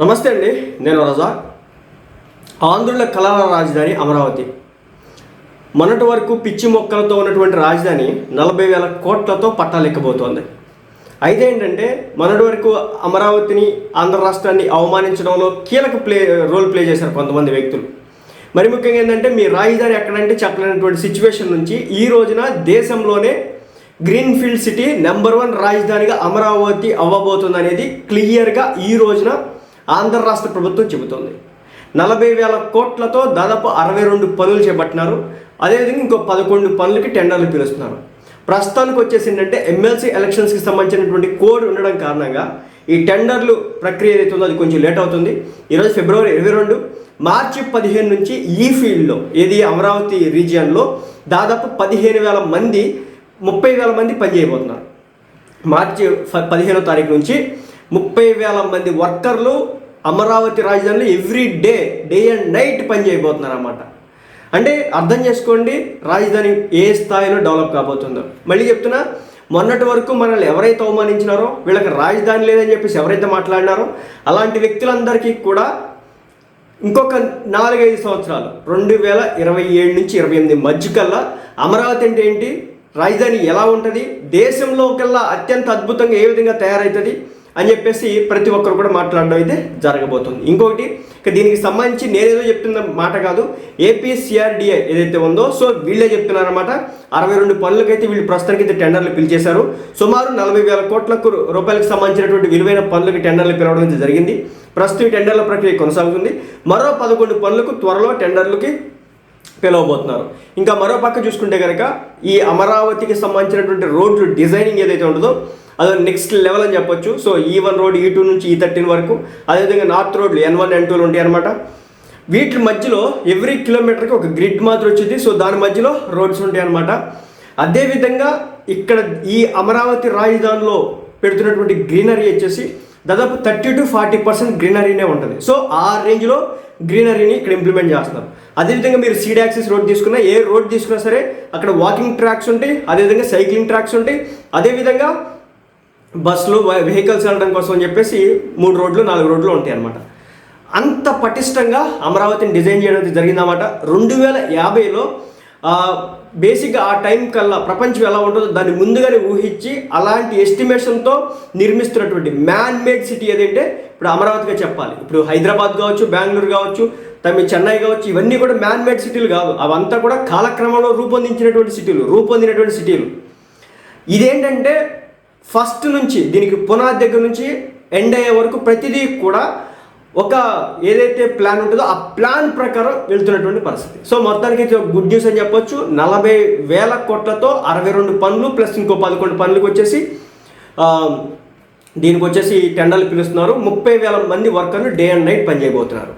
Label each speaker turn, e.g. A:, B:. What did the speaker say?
A: నమస్తే అండి నేను రజా. ఆంధ్రుల కళల రాజధాని అమరావతి. మొన్నటి వరకు పిచ్చి మొక్కలతో ఉన్నటువంటి రాజధాని నలభై వేల కోట్లతో పట్టాలెక్కబోతోంది. అయితే ఏంటంటే మొన్నటి వరకు అమరావతిని ఆంధ్ర రాష్ట్రాన్ని అవమానించడంలో కీలక ప్లే రోల్ ప్లే చేశారు కొంతమంది వ్యక్తులు. మరి ముఖ్యంగా ఏంటంటే మీ రాజధాని ఎక్కడంటే చెప్పలేనటువంటి సిచ్యువేషన్ నుంచి ఈ రోజున దేశంలోనే గ్రీన్ఫీల్డ్ సిటీ నెంబర్ వన్ రాజధానిగా అమరావతి అవ్వబోతుంది అనేది క్లియర్గా ఈ రోజున ఆంధ్ర రాష్ట్ర ప్రభుత్వం చెబుతోంది. నలభై వేల కోట్లతో దాదాపు అరవై రెండు పనులు చేపట్టినారు. అదేవిధంగా ఇంకో పదకొండు పనులకి టెండర్లు పిలుస్తున్నారు. ప్రస్తుతానికి వచ్చేసి ఏంటంటే ఎమ్మెల్సీ ఎలక్షన్స్కి సంబంధించినటువంటి కోడ్ ఉండడం కారణంగా ఈ టెండర్లు ప్రక్రియ ఏదైతే ఉందో అది కొంచెం లేట్ అవుతుంది. ఈరోజు ఫిబ్రవరి ఇరవై రెండు మార్చి పదిహేను నుంచి ఈ ఫీల్డ్లో ఏది అమరావతి రీజియన్లో దాదాపు పదిహేను వేల మంది ముప్పై వేల మంది పనిచేయబోతున్నారు మార్చి పదిహేనో తారీఖు నుంచి ముప్పై వేల మంది వర్కర్లు అమరావతి రాజధానిలో every day day and night పని చేయబోతున్నారు అన్నమాట అంటే అర్థం చేసుకోండి రాజధాని ఏ స్థాయిలో డెవలప్ కాబోతుందో. మళ్ళీ చెప్తున్నా మొన్నటి వరకు మనల్ని ఎవరైతే అవమానించినారో వీళ్ళకి రాజధాని లేదని చెప్పేసి ఎవరైతే మాట్లాడినారో అలాంటి వ్యక్తులందరికీ కూడా ఇంకొక నాలుగైదు సంవత్సరాలు రెండు వేల ఇరవై ఏడు నుంచి ఇరవై ఎనిమిది మధ్యకల్లా అమరావతి అంటే ఏంటి? రాజధాని ఎలా ఉంటుంది? దేశంలో కల్లా అత్యంత అద్భుతంగా ఏ విధంగా తయారవుతుంది అని చెప్పేసి ప్రతి ఒక్కరు కూడా మాట్లాడడం అయితే జరగబోతుంది. ఇంకొకటి ఇక దీనికి సంబంధించి నేనేదో చెప్తున్న మాట కాదు ఏపీసీఆర్డీఏ ఏదైతే ఉందో సో వీళ్ళే చెప్తున్నారన్నమాట. అరవై రెండు పనులకైతే వీళ్ళు ప్రస్తుతానికి అయితే టెండర్లు పిలిచేశారు. సుమారు నలభై వేల కోట్లకు రూపాయలకు సంబంధించినటువంటి విలువైన పనులకు టెండర్లు పిలవడం అయితే జరిగింది. ప్రస్తుతం ఈ టెండర్ల ప్రక్రియ కొనసాగుతుంది. మరో పదకొండు పనులకు త్వరలో టెండర్లకి పిలవబోతున్నారు. ఇంకా మరో పక్క చూసుకుంటే కనుక ఈ అమరావతికి సంబంధించినటువంటి రోడ్లు డిజైనింగ్ ఏదైతే ఉంటుందో అది నెక్స్ట్ లెవెల్ అని చెప్పొచ్చు. So e E one road e E two నుంచి e ఈ థర్టీన్ వరకు అదేవిధంగా నార్త్ రోడ్లు ఎన్ వన్ ఎన్ టూలు ఉంటాయి అనమాట వీటి మధ్యలో ఎవ్రీ కిలోమీటర్కి ఒక గ్రిడ్ మాత్రం వచ్చింది. సో దాని మధ్యలో రోడ్స్ ఉంటాయి అనమాట అదేవిధంగా ఇక్కడ ఈ అమరావతి రాజధానిలో పెడుతున్నటువంటి గ్రీనరీ వచ్చేసి దాదాపు థర్టీ టు ఫార్టీ పర్సెంట్ గ్రీనరీనే ఉంటుంది. సో ఆ రేంజ్లో గ్రీనరీని ఇక్కడ ఇంప్లిమెంట్ చేస్తున్నారు. అదేవిధంగా మీరు సీడ్ యాక్సిస్ రోడ్ తీసుకున్నా ఏ రోడ్ తీసుకున్నా సరే అక్కడ వాకింగ్ ట్రాక్స్ ఉంటాయి అదేవిధంగా సైక్లింగ్ ట్రాక్స్ ఉంటాయి. అదేవిధంగా బస్సులు వెహికల్స్ వెళ్ళడం కోసం అని చెప్పేసి మూడు రోడ్లు నాలుగు రోడ్లు ఉంటాయి అన్నమాట. అంత పటిష్టంగా అమరావతిని డిజైన్ చేయడం జరిగిందన్నమాట. రెండు వేల యాభైలో బేసిక్గా ఆ టైం కల్లా ప్రపంచం ఎలా ఉంటుందో దాన్ని ముందుగానే ఊహించి అలాంటి ఎస్టిమేషన్తో నిర్మిస్తున్నటువంటి మ్యాన్ మేడ్ సిటీ ఏదంటే ఇప్పుడు అమరావతిగా చెప్పాలి. ఇప్పుడు హైదరాబాద్ కావచ్చు బెంగళూరు కావచ్చు తమి చెన్నై కావచ్చు ఇవన్నీ కూడా మ్యాన్ మేడ్ సిటీలు కాదు అవంతా కూడా కాలక్రమంలో రూపొందించినటువంటి సిటీలు రూపొందినటువంటి సిటీలు ఇదేంటంటే ఫస్ట్ నుంచి దీనికి పునాది దగ్గర నుంచి ఎండ్ అయ్యే వరకు ప్రతిదీ కూడా ఒక ఏదైతే ప్లాన్ ఉంటుందో ఆ ప్లాన్ ప్రకారం వెళ్తున్నటువంటి పరిస్థితి. సో మొత్తానికి ఇది గుడ్ న్యూస్ అని చెప్పొచ్చు. నలభై వేల కోట్లతో అరవై రెండు పనులు ప్లస్ ఇంకో పదకొండు పనులకు వచ్చేసి దీనికి వచ్చేసి టెండర్లు పిలుస్తున్నారు. ముప్పై వేల మంది వర్కర్లు డే అండ్ నైట్ పనిచేయబోతున్నారు.